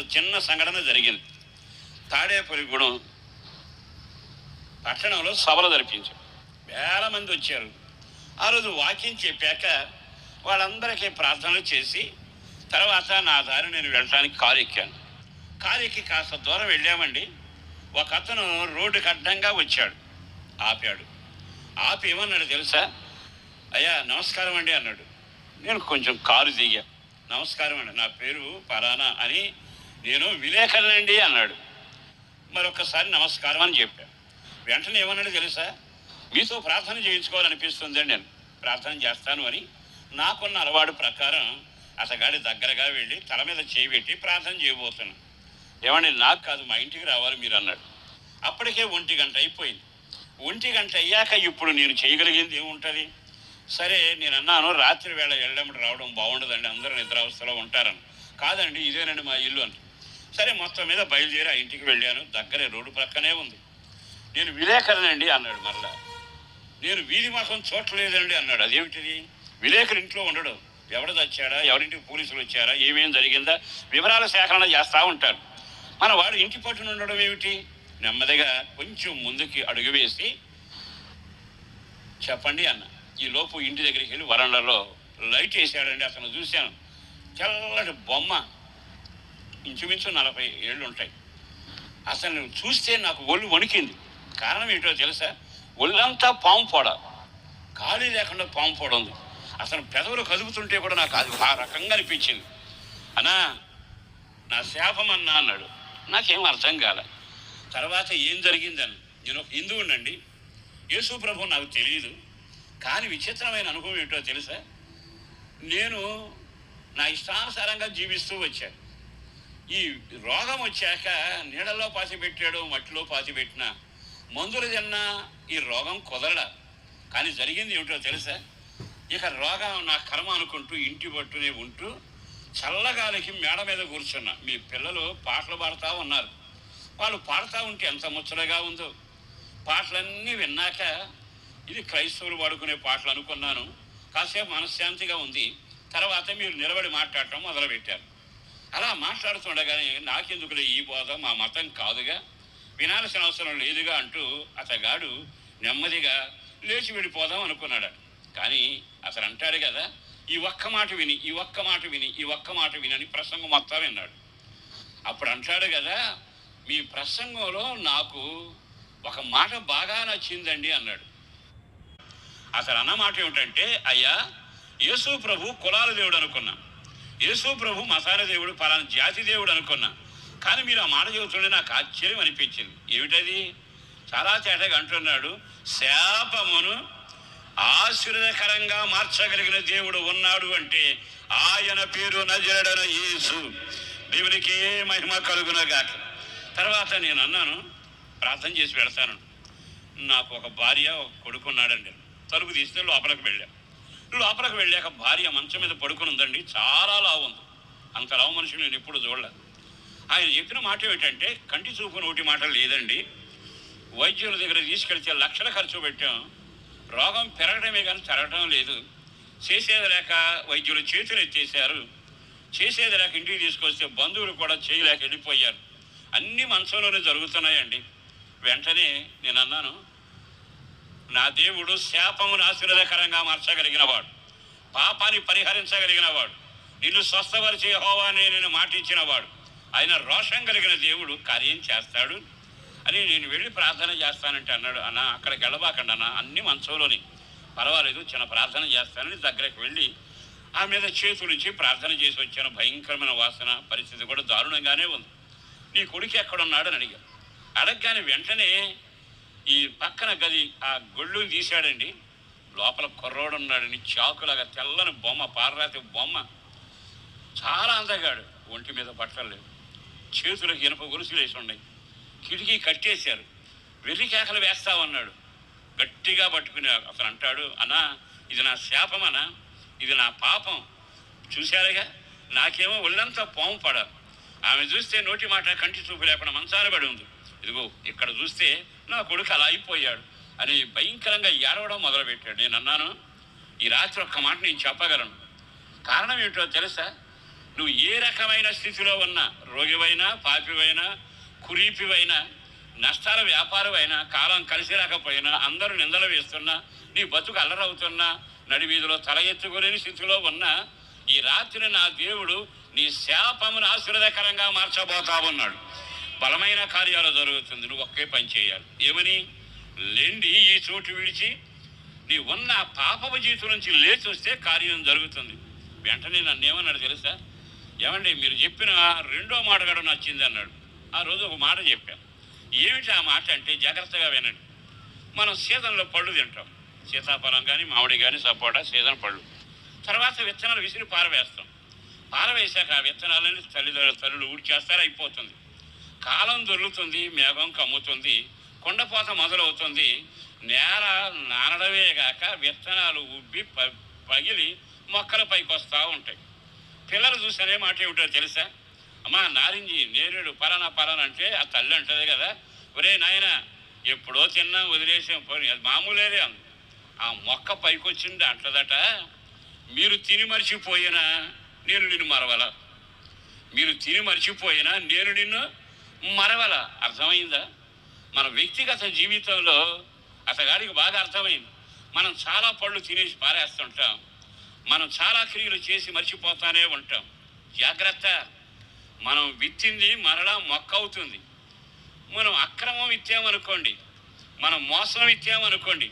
చిన్న సంఘటన జరిగింది. తాడేపల్లిగూడెం పట్టణంలో సభలు జరిపించారు. వేల మంది వచ్చారు. ఆ రోజు వాకింగ్ చెప్పాక వాళ్ళందరికీ ప్రార్థనలు చేసి తర్వాత నా దారి నేను వెళ్ళటానికి కారు ఎక్కాను. కారు ఎక్కి కాస్త దూరం వెళ్ళామండి. ఒక అతను రోడ్డుకి అడ్డంగా వచ్చాడు. ఆపాడు. ఆపి ఏమన్నాడు తెలుసా? అయ్యా నమస్కారం అండి అన్నాడు. నేను కొంచెం కారు దిగా. నమస్కారం అండి నా పేరు పరానా అని నేను విలేకరులండి అన్నాడు. మరొకసారి నమస్కారం అని చెప్పాను వెంటనే ఏమన్నాడు తెలుసా? మీతో ప్రార్థన చేయించుకోవాలనిపిస్తుంది నేను ప్రార్థన చేస్తాను అని నాకున్న అలవాటు ప్రకారం అతగాడి దగ్గరగా వెళ్ళి తల మీద చేయిబెట్టి ప్రార్థన చేయబోతున్నాను ఏమండి నాకు కాదు మా ఇంటికి రావాలి మీరు అన్నాడు. అప్పటికే ఒంటి గంట అయిపోయింది. ఒంటి గంట అయ్యాక ఇప్పుడు నేను చేయగలిగింది ఏముంటుంది? సరే నేను అన్నాను రాత్రి వేళ వెళ్ళడం రావడం బాగుండదండి. అందరూ నిద్రావస్థలో ఉంటారని. కాదండి ఇదేనండి మా ఇల్లు అని. సరే మొత్తం మీద బయలుదేరి ఆ ఇంటికి వెళ్ళాను. దగ్గరే రోడ్డు ప్రక్కనే ఉంది. నేను విలేకరనండి అన్నాడు మరలా. నేను వీధి మాసం చూడలేదండి అన్నాడు. అదేమిటిది? విలేకరు ఇంట్లో ఉండడు. ఎవడ తెచ్చాడా? ఎవరింటికి పోలీసులు వచ్చారా? ఏమేం జరిగిందా? వివరాల సేకరణ చేస్తూ ఉంటారు. మన వాడు ఇంటి పట్టున ఉండడం ఏమిటి? నెమ్మదిగా కొంచెం ముందుకి అడుగు వేసి చెప్పండి అన్న. ఈ లోపు ఇంటి దగ్గరికి వెళ్ళి వరండాలో లైట్ వేసాడండి అతను. చూశాను. తెల్లటి బొమ్మ. ఇంచుమించు నలభై ఏళ్ళు ఉంటాయి అసలు చూస్తే నాకు ఒళ్ళు వణికింది. కారణం ఏంటో తెలుసా? ఒళ్ళంతా పాము పొడ. ఖాళీ లేకుండా పాము పొడ ఉంది. పెదవులు కదుపుతుంటే కూడా నాకు అది ఆ రకంగా అనిపించింది. అన్నా నా శాపం అన్నా అన్నాడు. నాకేం అర్థం కాల. తర్వాత ఏం జరిగిందని నేను ఒక హిందువునండి. యేసు ప్రభు నాకు తెలియదు కానీ విచిత్రమైన అనుభవం ఏంటో తెలుసా? నేను నా ఇష్టానుసారంగా జీవిస్తూ వచ్చాను ఈ రోగం వచ్చాక నీడలో పాసిపెట్టాడు మట్టిలో పాతి పెట్టిన మందులు తిన్నా ఈ రోగం కుదరడ? కానీ జరిగింది ఏమిటో తెలుసా? ఇక రోగం నా కర్మ అనుకుంటూ ఇంటి పట్టునే ఉంటూ చల్లగాలికి మేడ మీద కూర్చున్నా. మీ పిల్లలు పాటలు పాడుతూ ఉన్నారు. వాళ్ళు పాడుతూ ఉంటే ఎంత ముచ్చటగా ఉందో. పాటలన్నీ విన్నాక ఇది క్రైస్తవులు పాడుకునే పాటలు అనుకున్నాను. కాసేపు మనశ్శాంతిగా ఉంది. తర్వాత మీరు నిలబడి మాట్లాడటం మొదలుపెట్టారు. అలా మాట్లాడుతుండగానే నాకెందుకులే ఈ బోధ? మా మతం కాదుగా. వినాల్సిన అవసరం లేదుగా అంటూ అతగాడు నెమ్మదిగా లేచి వెళ్ళిపోదాం అనుకున్నాడు. కానీ అతను అంటాడు కదా ఈ ఒక్క మాట విని ఈ ఒక్క మాట విని ఈ ఒక్క మాట విని అని ప్రసంగం మొత్తం విన్నాడు. అప్పుడు అంటాడు కదా మీ ప్రసంగంలో నాకు ఒక మాట బాగా నచ్చిందండి అన్నాడు. అతను అన్న మాట ఏమిటంటే అయ్యా యేసు ప్రభు కులాల దేవుడు అనుకున్నా. యేసు ప్రభు మసాల దేవుడు పలానా జాతి దేవుడు అనుకున్నా. కానీ మీరు ఆ మాట చెబుతుంటే నాకు ఆశ్చర్యం అనిపించింది. ఏమిటది? చాలా తేటగా అంటున్నాడు. శాపమును ఆశీర్వదకరంగా మార్చగలిగిన దేవుడు ఉన్నాడు అంటే ఆయన పేరు నజరడన యేసు. దేవునికి మహిమ కలుగునగాక. తర్వాత నేను అన్నాను ప్రార్థన చేసి పెడతాను. నాకు ఒక భార్య ఒక కొడుకున్నాడండి తలుపు తీస్తే లోపలికి వెళ్ళాను లోపలికి వెళ్ళాక భార్య మంచం మీద పడుకుని ఉందండి. చాలా లావు ఉంది. అంత లావు మనిషిని నేను ఎప్పుడు చూడలేదు. ఆయన చెప్పిన మాట ఏమిటంటే కంటి చూపు నోటి మాట లేదండి. వైద్యుల దగ్గర తీసుకెళ్తే లక్షల ఖర్చు పెట్టాం. రోగం పెరగడమే కానీ తరగడం లేదు. చేసేది లేక వైద్యులు చేతులు ఎత్తేసారు చేసేది లేక ఇంటికి తీసుకొస్తే బంధువులు కూడా చేయలేక వెళ్ళిపోయారు. అన్నీ మంచంలోనే జరుగుతున్నాయండి. వెంటనే నేను అన్నాను నా దేవుడు శాపమును ఆశీర్వదకరంగా మార్చగలిగిన వాడు పాపాన్ని పరిహరించగలిగిన వాడు నిన్ను స్వస్థపరిచే హోవాని నేను మాటించిన వాడు ఆయన రోషం కలిగిన దేవుడు కార్యం చేస్తాడు. అని నేను వెళ్ళి ప్రార్థన చేస్తానంటే అన్నాడు అన్న అక్కడికి వెళ్ళబాకండి అన్న అన్ని మంచంలోని. పర్వాలేదు చిన్న ప్రార్థన చేస్తానని దగ్గరికి వెళ్ళి ఆ మీద చేతులుంచి ప్రార్థన చేసి వచ్చాను. భయంకరమైన వాసన పరిస్థితి కూడా దారుణంగానే ఉంది. నీ కొడుకు ఎక్కడున్నాడని అని అడిగాను. అడగగానే వెంటనే ఈ పక్కన గది ఆ గొళ్ళు తీశాడండి. లోపల కుర్రోడు ఉన్నాడని చాకులాగా తెల్లని బొమ్మ పారరాతి బొమ్మ. చాలా అందగాడు. ఒంటి మీద బట్టలు లేవు. చేతులకు ఇనుప గొలుసులు వేసి ఉన్నాయి. కిటికీ కట్టేశారు. వెర్రి కేకలు వేస్తామన్నాడు గట్టిగా పట్టుకుని అతను అంటాడు అన్నా ఇది నా శాపమనా ఇది నా పాపం. చూశారుగా? నాకేమో ఒళ్ళంతా పాము పడారు ఆమె చూస్తే నోటి మాట కంటి చూపు లేకుండా మంచాలు పడి ఉంది. ఇదిగో ఇక్కడ చూస్తే నా కొడుకు అలా అయిపోయాడు అని భయంకరంగా ఏడవడం మొదలుపెట్టాడు. నేను అన్నాను ఈ రాత్రి ఒక్క మాట నేను చెప్పగలను. కారణం ఏంటో తెలుసా? నువ్వు ఏ రకమైన స్థితిలో ఉన్నా రోగివైనా పాపివైనా కురీపివైనా నష్టాల వ్యాపారమైనా కాలం కలిసి రాకపోయినా అందరూ నిందలు వేస్తున్నా నీ బతుకు అల్లరవుతున్నా నడివీధిలో తల ఎత్తుకోలేని స్థితిలో ఉన్నా ఈ రాత్రి నా దేవుడు నీ శాపమును ఆశీర్వదకరంగా మార్చబోతా ఉన్నాడు. బలమైన కార్యాలు జరుగుతుంది. నువ్వు ఒకే పని చేయాలి. ఏమని? లెండి ఈ చోటు విడిచి నీ ఉన్న పాపపు జీవితం నుంచి లేచి వస్తే కార్యం జరుగుతుంది. వెంటనే నన్ను ఏమన్నాడు తెలుసా? ఏమండి మీరు చెప్పిన రెండో మాట కూడా నచ్చింది అన్నాడు. ఆ రోజు ఒక మాట చెప్పాను ఏమిటి ఆ మాట అంటే జాగ్రత్తగా వినండి. మనం సీజన్లో పళ్ళు తింటాం. సీతాఫలం కానీ మామిడి కానీ సపోటా సీజన్ పళ్ళు. తర్వాత విత్తనాలు విసిరి పారవేస్తాం. పారవేశాక ఆ విత్తనాలని తల్లిదండ్రులు తల్లులు ఊడ్చేస్తారు అయిపోతుంది. కాలం దొరుకుతుంది మేఘం కమ్ముతుంది కొండపోత మొదలవుతుంది. నేల నానడమే కాక విత్తనాలు ఉబ్బి ప- పగిలి మొక్కల పైకి వస్తూ ఉంటాయి. పిల్లలు చూసనే మాట ఏమిటో తెలుసా? అమ్మా నారింజి నేరేడు పలానా పలానా అంటే ఆ తల్లి అంటది కదా. ఒరే నాయన ఎప్పుడో తిన్నాం వదిలేసాం పోనీ అది మామూలేదే అంది. ఆ మొక్క పైకి వచ్చింది అంటదట మీరు తిని మర్చిపోయినా నేను నిన్ను మరవల. మీరు తిని మర్చిపోయినా నేను నిన్ను మరవల అర్థమైందా? మన వ్యక్తిగత జీవితంలో అతగాడికి బాగా అర్థమైంది. మనం చాలా పళ్ళు తినేసి పారేస్తుంటాం. మనం చాలా క్రియలు చేసి మర్చిపోతానే ఉంటాం. జాగ్రత్త. మనం విత్తింది మరలా మొక్క అవుతుంది. మనం అక్రమం విత్తామనుకోండి మనం మోసం విత్తామనుకోండి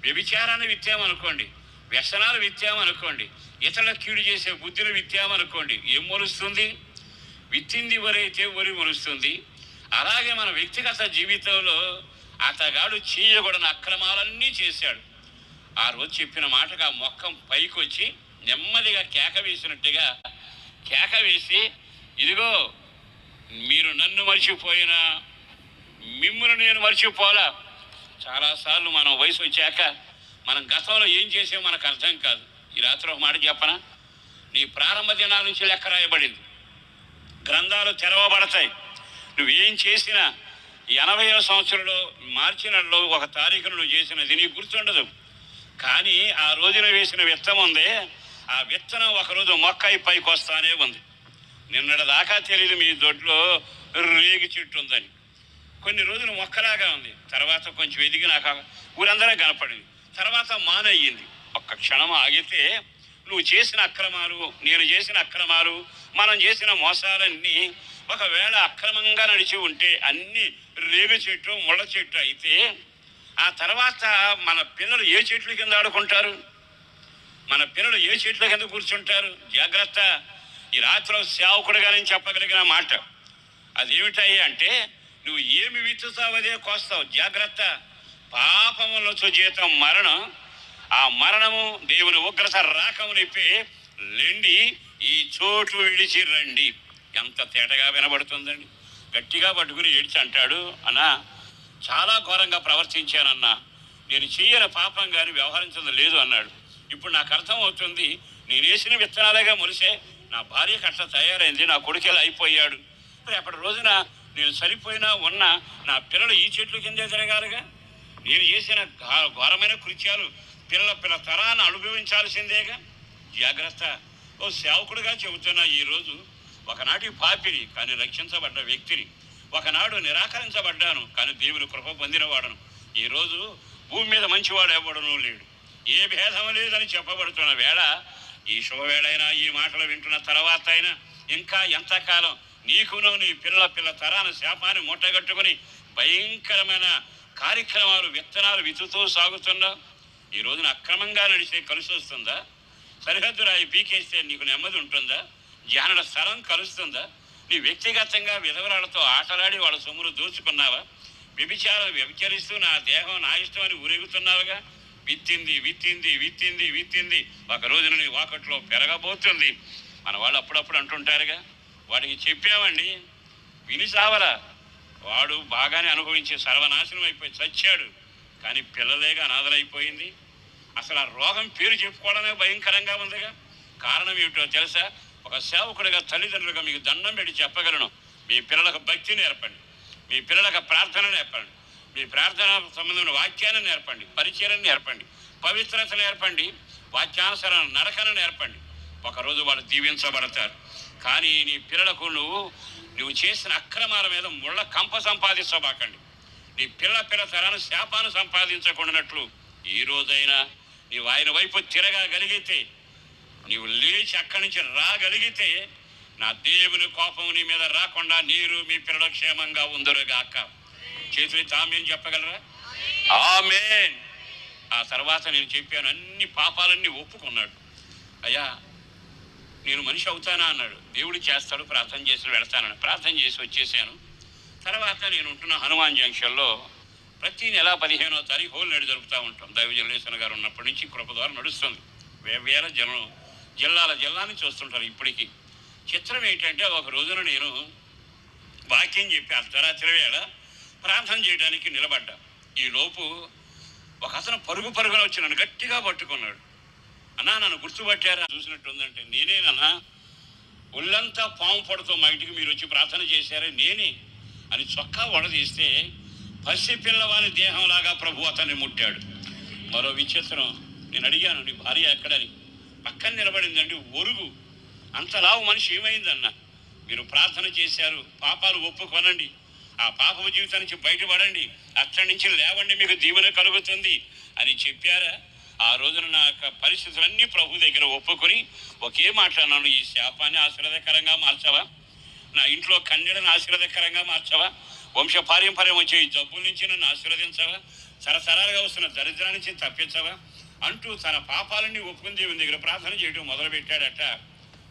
వ్యభిచారాన్ని విత్తామనుకోండి వ్యసనాలు విత్తామనుకోండి ఇతరుల కీడు చేసే బుద్ధిని విత్తామనుకోండి ఏం మొలుస్తుంది? విత్తింది వరైతే వరి మొలుస్తుంది. అలాగే మన వ్యక్తిగత జీవితంలో అతగాడు చేయకూడని అక్రమాలన్నీ చేశాడు. ఆ రోజు చెప్పిన మాటగా మొక్కం పైకి వచ్చి నెమ్మదిగా కేక వేసినట్టుగా కేక వేసి ఇదిగో మీరు నన్ను మర్చిపోయినా మిమ్మల్ని నేను మర్చిపోలా. చాలాసార్లు మనం వయసు వచ్చాక మనం గతంలో ఏం చేసామో మనకు అర్థం కాదు. ఈ రాత్రి ఒక మాట చెప్పనా? నీ ప్రారంభ దినాల నుంచి లెక్క రాయబడింది. గ్రంథాలు తెరవబడతాయి. నువ్వేం చేసినా ఎనభై సంవత్సరంలో మార్చి నెలలో ఒక తారీఖున నువ్వు చేసినది నీకు గుర్తుండదు. కానీ ఆ రోజున వేసిన విత్తనం ఉందే ఆ విత్తనం ఒకరోజు మొక్క అయి పైకి వస్తానే ఉంది. నిన్నటి దాకా తెలియదు మీ దొడ్లో రేగి చెట్టు ఉందని. కొన్ని రోజులు మొక్కలాగా ఉంది. తర్వాత కొంచెం ఎదిగి నాకు ఊరందరూ కనపడింది. తర్వాత మానయ్యింది. ఒక్క క్షణం ఆగితే నువ్వు చేసిన అక్రమాలు నేను చేసిన అక్రమాలు మనం చేసిన మోసాలన్నీ ఒకవేళ అక్రమంగా నడిచి ఉంటే అన్ని రేగు చెట్టు ముళ్ళ చెట్టు అయితే ఆ తర్వాత మన పిల్లలు ఏ చెట్ల కింద ఆడుకుంటారు? మన పిల్లలు ఏ చెట్ల కింద కూర్చుంటారు? జాగ్రత్త. ఈ రాత్రిలో సేవకుడుగా నేను చెప్పగలిగిన మాట. అదేమిటాయి అంటే నువ్వు ఏమి విత్తుతావు అదే కోస్తావు. జాగ్రత్త. పాపములతో జీతం మరణం ఆ మరణము దేవుని ఉగ్రత రాకము నిప్పి లెండి ఈ చోటు విడిచి రండి. ఎంత తేటగా వినబడుతుందండి. గట్టిగా పట్టుకుని ఏడ్చి అంటాడు అన్నా చాలా ఘోరంగా ప్రవర్తించానన్నా. నేను చేయని పాపం కానీ వ్యవహరించడం లేదు అన్నాడు. ఇప్పుడు నాకు అర్థం అవుతుంది నేను వేసిన విత్తనాలుగా నా భార్య కట్ట తయారైంది నా కొడుకెలా అయిపోయాడు. రేపటి రోజున నేను సరిపోయినా ఉన్నా నా పిల్లలు ఈ చెట్లు కిందే తిరగాలిగా. నేను చేసిన ఘోరమైన కృత్యాలు పిల్లల పిల్ల తరాన్ని అనుభవించాల్సిందేగా? జాగ్రత్త. ఓ సేవకుడుగా చెబుతున్నా ఈరోజు ఒకనాటి పాపిని కానీ రక్షించబడ్డ వ్యక్తిని ఒకనాడు నిరాకరించబడ్డాను కానీ దేవుని కృప పొందినవాడను ఈరోజు భూమి మీద మంచివాడు ఎవడనూ లేడు. ఏ భేదం లేదని చెప్పబడుతున్న వేళ ఈ శుభవేళైనా ఈ మాటలు వింటున్న తర్వాత అయినా ఇంకా ఎంతకాలం నీకును నీ పిల్ల పిల్ల తరాన శాపాన్ని మూటగట్టుకుని భయంకరమైన కార్యక్రమాలు విత్తనాలు విత్తుతూ సాగుతున్నావు? ఈ రోజున అక్రమంగా నడిచే కలిసి వస్తుందా? సరిహద్దు రాయి పీకేస్తే నీకు నెమ్మది ఉంటుందా? జానడ స్థలం కలుస్తుందా? నీ వ్యక్తిగతంగా విధవరాలతో ఆటలాడి వాళ్ళ సొమ్ములు దోచుకున్నావా? వ్యభిచారం వ్యభిచరిస్తూ నా దేహం నా ఇష్టం అని ఊరేగుతున్నావుగా? విత్తింది విత్తింది విత్తింది విత్తింది. ఒక రోజున నీ వాకట్లో పెరగబోతుంది. మన వాళ్ళు అప్పుడప్పుడు అంటుంటారుగా. వాడికి చెప్పామండి. విని సావరా వాడు బాగానే అనుభవించి సర్వనాశనం అయిపోయి చచ్చాడు. కానీ పిల్లలేగా అనాథలైపోయింది. అసలు ఆ రోగం పేరు చెప్పుకోవడమే భయంకరంగా ఉందిగా. కారణం ఏమిటో తెలుసా? ఒక సేవకుడిగా తల్లిదండ్రులుగా మీకు దండం పెట్టి చెప్పగలను. మీ పిల్లలకు భక్తి నేర్పండి. మీ పిల్లలకు ప్రార్థన నేర్పండి. మీ ప్రార్థన సంబంధమైన వాక్యాన్ని నేర్పండి. పరిచయం నేర్పండి. పవిత్రత నేర్పండి. వాక్యానుసరణ నడకను నేర్పండి. ఒకరోజు వాళ్ళు దీవించబడతారు. కానీ నీ పిల్లలకు నువ్వు నువ్వు చేసిన అక్రమాల మీద ముళ్ళ కంప సంపాదించబాకండి నీ పిల్ల పిల్ల తరాన్ని శాపాన్ని సంపాదించకుండానట్లు ఈ రోజైనా నీవు ఆయన వైపు తిరగగలిగితే నీవు లేచి అక్కడి నుంచి రాగలిగితే నా దేవుని కోపం నీ మీద రాకుండా నీరు మీ పిల్లల క్షేమంగా ఉందరుగాక. చేతులు తామేం చెప్పగలరా? ఆమేన్. ఆ తర్వాత నేను చెప్పాను అన్ని పాపాలన్నీ ఒప్పుకున్నాడు. అయ్యా నేను మనిషి అవుతానా అన్నాడు. దేవుడు చేస్తాడు ప్రార్థన చేసి వెళతానని. ప్రార్థన చేసి వచ్చేసాను. తర్వాత నేను ఉంటున్న హనుమాన్ జంక్షన్లో ప్రతి నెల పదిహేనో తారీఖు హోల్ నేడు జరుపుతూ ఉంటాం. దైవ దైవజల్లేశ్వర గారు ఉన్నప్పటి నుంచి కృప ద్వారా నడుస్తుంది. వే- వేల జనం జిల్లాల జిల్లా నుంచి వస్తుంటారు ఇప్పటికీ. చిత్రం ఏంటంటే ఒక రోజున నేను వాక్యం చెప్పి అర్ధరాత్రి వేళ ప్రార్థన చేయడానికి నిలబడ్డా. ఈలోపు ఒక అతను పరుగు పరుగున వచ్చి నన్ను గట్టిగా పట్టుకున్నాడు. అన్నా నన్ను గుర్తుపట్టారా? చూసినట్టుందంటే నేనేనన్నా ఒళ్ళంతా పాము పడుతూ మా ఇంటికి మీరు వచ్చి ప్రార్థన చేశారే నేనే అని చొక్కా వడదీస్తే పసిపిల్లవాని దేహంలాగా ప్రభు అతన్ని ముట్టాడు. మరో విచిత్రం నేను అడిగాను నీ భార్య ఎక్కడని? పక్కన నిలబడిందండి ఒరుగు అంతలావు మనిషి ఏమైందన్న? మీరు ప్రార్థన చేశారు పాపాలు ఒప్పుకొనండి. ఆ పాపపు జీవితం నుంచి బయటపడండి. అక్కడి నుంచి లేవండి మీకు దీవెన కలుగుతుంది. అని చెప్పారా? ఆ రోజున నా యొక్క పరిస్థితులన్నీ ప్రభు దగ్గర ఒప్పుకొని ఒకే మాట అన్నాను ఈ శాపాన్ని ఆశీర్వాదకరంగా మార్చవా? నా ఇంట్లో కన్నెడను ఆశీర్వదకరంగా మార్చవా? వంశ పారంపర్యం వచ్చే ఈ జబ్బుల నుంచి నన్ను ఆశీర్వదించవా? సరసరాలుగా వస్తున్న దరిద్రాల నుంచి తప్పించవా? అంటూ తన పాపాలన్నీ ఒప్పుకుని దేవుని దగ్గర ప్రార్థన చేయడం మొదలుపెట్టాడట.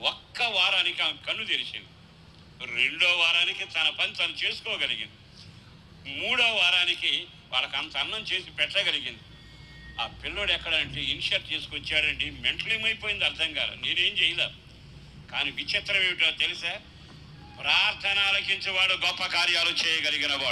ఒక్క వారానికి ఆమె కన్ను తెరిచింది. రెండో వారానికి తన పని తను చేసుకోగలిగింది. మూడో వారానికి వాళ్ళకి అంత అన్నం చేసి పెట్టగలిగింది. ఆ పిల్లోడు ఎక్కడంటే ఇన్షర్ట్ చేసుకొచ్చాడండి మెంటల్ ఏమైపోయింది అర్థం కాదు నేనేం చేయలేదు కానీ విచిత్రం ఏమిటో తెలుసా? ప్రార్థన ఆలకించేవాడు గొప్ప కార్యాలు చేయగలిగిన వాడు